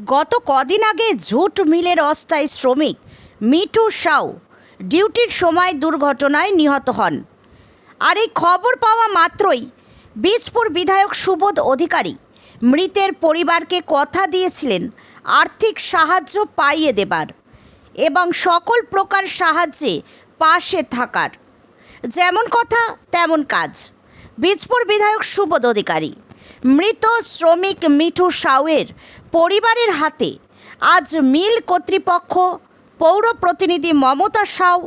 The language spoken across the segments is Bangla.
গত কদিন আগে ঝুট মিলের অস্থায়ী শ্রমিক মিঠু সাউ ডিউটির সময় দুর্ঘটনায় নিহত হন। আর এই খবর পাওয়া মাত্রই বীজপুর বিধায়ক সুবোধ অধিকারী মৃতের পরিবারকে কথা দিয়েছিলেন আর্থিক সাহায্য পাইয়ে দেবার এবং সকল প্রকার সাহায্যে পাশে থাকার। যেমন কথা, তেমন কাজ। বীজপুর বিধায়ক সুবোধ অধিকারী, মৃত শ্রমিক মিঠু সাউয়ের পরিবারের হাতে। আজ মিল কর্তৃপক্ষ, পৌর প্রতিনিধি মমতা সাউ,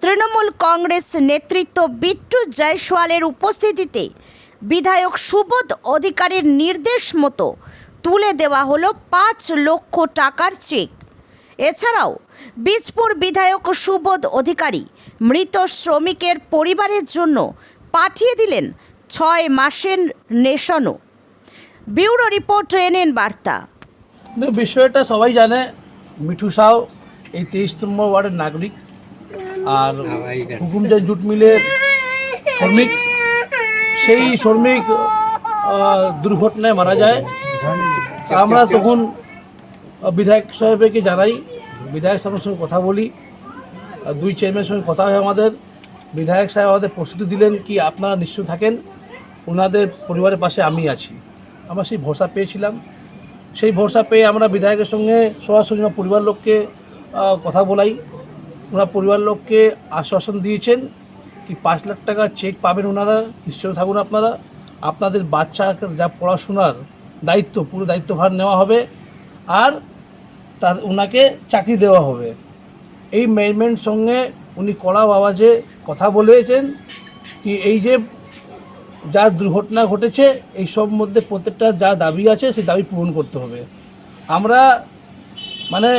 তৃণমূল কংগ্রেস নেতৃত্ব বিট্টু জয়সওয়ালের উপস্থিতিতে বিধায়ক সুবোধ অধিকারীর নির্দেশ মতো তুলে দেওয়া হলো পাঁচ লক্ষ টাকার চেক। এছাড়াও বীজপুর বিধায়ক সুবোধ অধিকারী মৃত শ্রমিকের পরিবারের জন্য পাঠিয়ে দিলেন ছয় মাসের নেশনও। ব্যুরো রিপোর্ট এনএন বার্তা। বিষয়টা সবাই জানে, মিঠু সাউ এই তেইশ নম্বর ওয়ার্ডের নাগরিক আর হুকুমজান জুট মিলের শ্রমিক, সেই শ্রমিক দুর্ঘটনায় মারা যায়। আমরা তখন বিধায়ক সাহেবকে জানাই, বিধায়ক সাহেবের সঙ্গে কথা বলি দুই চেয়ারম্যানের সঙ্গে কথা হয় আমাদের। বিধায়ক সাহেব আমাদের প্রস্তুতি দিলেন কি আপনারা নিশ্চয় থাকেন, ওনাদের পরিবারের পাশে আমি আছি। আমরা সেই ভরসা পেয়েছিলাম। সেই ভরসা পেয়ে আমরা বিধায়কের সঙ্গে সরাসরি পরিবার লোককে কথা বলাই। ওনার পরিবার লোককে আশ্বাসন দিয়েছেন কি পাঁচ লাখ টাকা চেক পাবেন ওনারা নিশ্চয় থাকুন আপনারা। আপনাদের বাচ্চাকে যা পড়াশোনার দায়িত্ব, পুরো দায়িত্বভার নেওয়া হবে আর তার, ওনাকে চাকরি দেওয়া হবে। এই ম্যানেজমেন্ট সঙ্গে উনি কড়া আওয়াজে কথা বলেছেন কি এই যে যা দুর্ঘটনা ঘটেছে, এই সব মধ্যে প্রত্যেকটা যা দাবি আছে, সেই দাবি পূরণ করতে হবে। আমরা মানে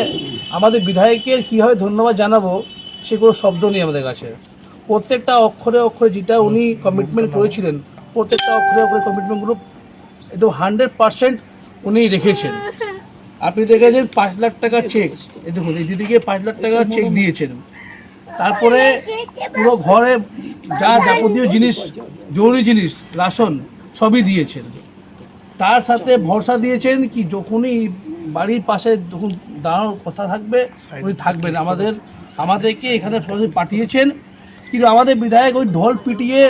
আমাদের বিধায়ককে কীভাবে ধন্যবাদ জানাব সে কোনো শব্দ নেই আমাদের কাছে। প্রত্যেকটা অক্ষরে অক্ষরে যেটা উনি কমিটমেন্ট করেছিলেন, প্রত্যেকটা অক্ষরে অক্ষরে কমিটমেন্টগুলো একদম হান্ড্রেড পারসেন্ট উনি রেখেছেন। আপনি দেখেছেন পাঁচ লাখ টাকা চেক দেখুন, এই দিদিকে পাঁচ লাখ টাকা চেক দিয়েছেন। তারপরে পুরো ঘরে যা যাবতীয় জিনিস, জরুরি জিনিস, রাশন, সবই দিয়েছেন। তার সাথে ভরসা দিয়েছেন কি যখনই বাড়ির পাশে যখন দাঁড়ানোর কথা থাকবে, উনি থাকবেন। আমাদের, আমাদেরকে এখানে পাঠিয়েছেন। কিন্তু আমাদের বিধায়ক ওই ঢোল পিটিয়ে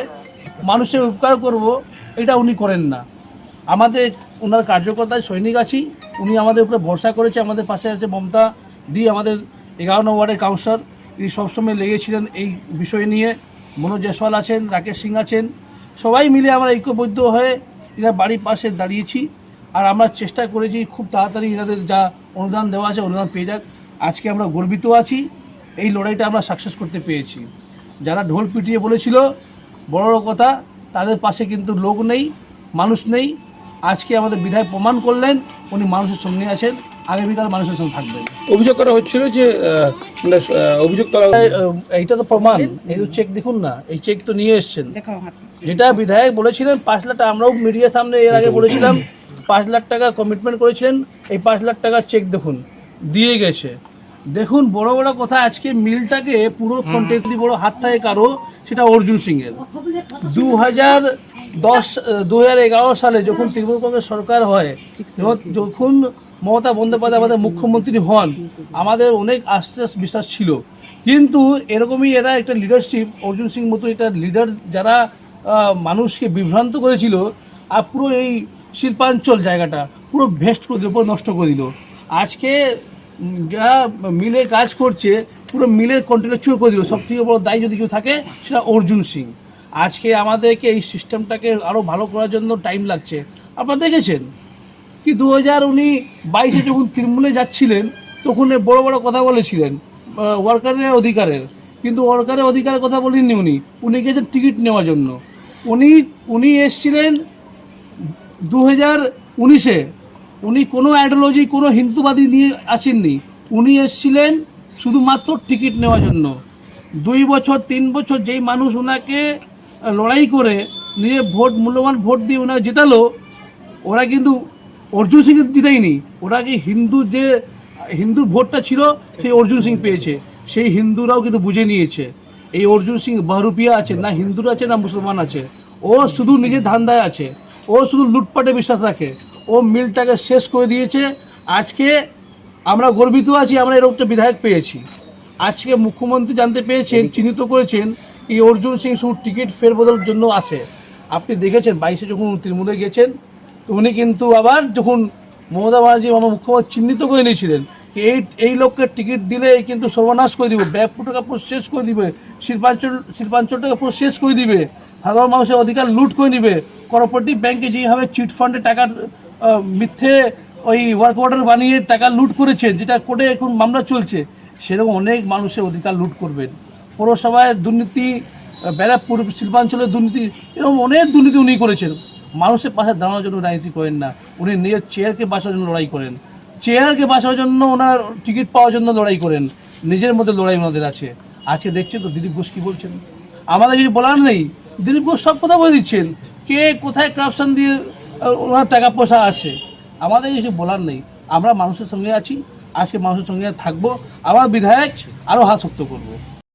মানুষের উপকার করব, এটা উনি করেন না। আমাদের ওনার কার্যকর্তায় সৈনিক আছি। উনি আমাদের উপরে ভরসা করেছে। আমাদের পাশে আছে মমতা দি, আমাদের এগারো নম্বর ওয়ার্ডের কাউন্সিলর। তিনি সবসময় লেগেছিলেন এই বিষয় নিয়ে। মনোজ জয়সওয়াল আছেন, রাকেশ সিং আছেন। সবাই মিলে আমরা ঐক্যবদ্ধ হয়ে এনার বাড়ির পাশে দাঁড়িয়েছি। আর আমরা চেষ্টা করেছি খুব তাড়াতাড়ি এনাদের যা অনুদান দেওয়া আছে অনুদান পেয়ে যাক। আজকে আমরা গর্বিত আছি, এই লড়াইটা আমরা সাকসেস করতে পেরেছি। যারা ঢোল পিটিয়ে বলেছিল বড় কথা, তাদের পাশে কিন্তু লোক নেই, মানুষ নেই। আজকে আমাদের বিধায়ক প্রমাণ করলেন, উনি মানুষের সঙ্গে আছেন। আগামীকাল মানুষের সঙ্গে থাকবেন অভিযোগ করা হচ্ছিল যে মানে, অভিযোগ করা এই- এইটা তো প্রমাণ। এই তো চেক দেখুন না এই চেক তো নিয়ে এসছেন। যেটা বিধায়ক বলেছিলেন পাঁচ লাখ টাকা আমরাও মিডিয়ার সামনে এর আগে বলেছিলাম পাঁচ লাখ টাকা কমিটমেন্ট করেছিলেন এই পাঁচ লাখ টাকা চেক দেখুন দিয়ে গেছে। দেখুন বড় বড় কথা আজকে মিলটাকে পুরো কন্টেন্টলি বড় হাত থাকে কারও সেটা অর্জুন সিং এর দু হাজার দশ দু হাজার এগারো সালে যখন তৃণমূল কংগ্রেস সরকার হয় এবং যখন মমতা বন্দ্যোপাধ্যায় আমাদের মুখ্যমন্ত্রী হন, আমাদের অনেক আশ্বাস বিশ্বাস ছিল। কিন্তু এরকমই এরা একটা লিডারশিপ অর্জুন সিং মতো একটা লিডার যারা মানুষকে বিভ্রান্ত করেছিল, আর পুরো এই শিল্পাঞ্চল জায়গাটা পুরো ভেস্ট করে দিল নষ্ট করে দিল। আজকে যারা মিলে কাজ করছে, পুরো মিলের চুর করে দিল। সব থেকে বড় দায়ী যদি কেউ থাকে, সেটা অর্জুন সিং। আজকে আমাদেরকে এই সিস্টেমটাকে আরও ভালো করার জন্য টাইম লাগছে। আপনারা দেখেছেন? কি দু হাজার উনি বাইশে যখন তৃণমূলে যাচ্ছিলেন, তখন বড় বড় কথা বলেছিলেন ওয়ার্কারের অধিকারের। কিন্তু ওয়ার্কারের অধিকারের কথা বলেননি উনি। উনি গেছেন টিকিট নেওয়ার জন্য। উনি উনি এসছিলেন দু হাজার উনিশে। উনি কোনো আইডিওলজি কোনো হিন্দুবাদী নিয়ে আসেননি। উনি এসছিলেন শুধুমাত্র টিকিট নেওয়ার জন্য। দুই বছর, তিন বছর যেই মানুষ ওনাকে লড়াই করে নিয়ে ভোট, মূল্যবান ভোট দিয়ে ওনাকে জেতালো, ওরা কিন্তু অর্জুন সিং জিতেইনি ওরা কি হিন্দু যে, হিন্দুর ভোটটা ছিল, সেই অর্জুন সিং পেয়েছে। সেই হিন্দুরাও কিন্তু বুঝে নিয়েছে। এই অর্জুন সিং বাহরুপিয়া আছে না হিন্দুর আছে না মুসলমান আছে। ও শুধু নিজের ধান্দায় আছে। ও শুধু লুটপাটে বিশ্বাস রাখে। ও মিলটাকে শেষ করে দিয়েছে। আজকে আমরা গর্বিত আছি, আমরা এরকম একটা বিধায়ক পেয়েছি। আজকে মুখ্যমন্ত্রী জানতে পেরেছেন, চিহ্নিত করেছেন এই অর্জুন সিং শুধু টিকিট ফেরবদলের জন্য আসে। আপনি দেখেছেন, বাইশে যখন তৃণমূলে গেছেন উনি কিন্তু আবার যখন মমতা ব্যানার্জি আমার মুখ্যমন্ত্রী চিহ্নিত করে নিয়েছিলেন এই এই লোককে টিকিট দিলে কিন্তু সর্বনাশ করে দিবে ব্যাগপুরটাকে পুরো শেষ করে দিবে, শিল্পাঞ্চল শিল্পাঞ্চলটাকে পুরো শেষ করে দিবে, সাধারণ মানুষের অধিকার লুট করে নিবে কোঅপারেটিভ ব্যাংকে যেভাবে চিট ফান্ডে টাকার মিথ্যে ওই ওয়ার্ক অর্ডার বানিয়ে টাকা লুট করেছেন, যেটা কোর্টে এখন মামলা চলছে, সেরকম অনেক মানুষের অধিকার লুট করবেন। পৌরসভায় দুর্নীতি ব্যারাকপুর শিল্পাঞ্চলের দুর্নীতি, এরকম অনেক দুর্নীতি উনি করেছেন। মানুষের পাশে দাঁড়ানোর জন্য রাজনীতি করেন না। উনি নিজের চেয়ারকে বাঁচানোর জন্য লড়াই করেন। চেয়ারকে বাঁচানোর জন্য ওনার টিকিট পাওয়ার জন্য লড়াই করেন। নিজের মধ্যে লড়াই ওনাদের আছে। আজকে দেখছেন তো দিলীপ ঘোষ কী বলছেন? আমাদের কিছু বলার নেই। দিলীপ ঘোষ সব কথা বলে দিচ্ছেন। কে কোথায় কারাপশন দিয়ে ওনার টাকা পয়সা আসে আমাদের কিছু বলার নেই। আমরা মানুষের সঙ্গে আছি। আজকে মানুষের সঙ্গে থাকব। আবার বিধায়ক আরও হাত শক্ত করব।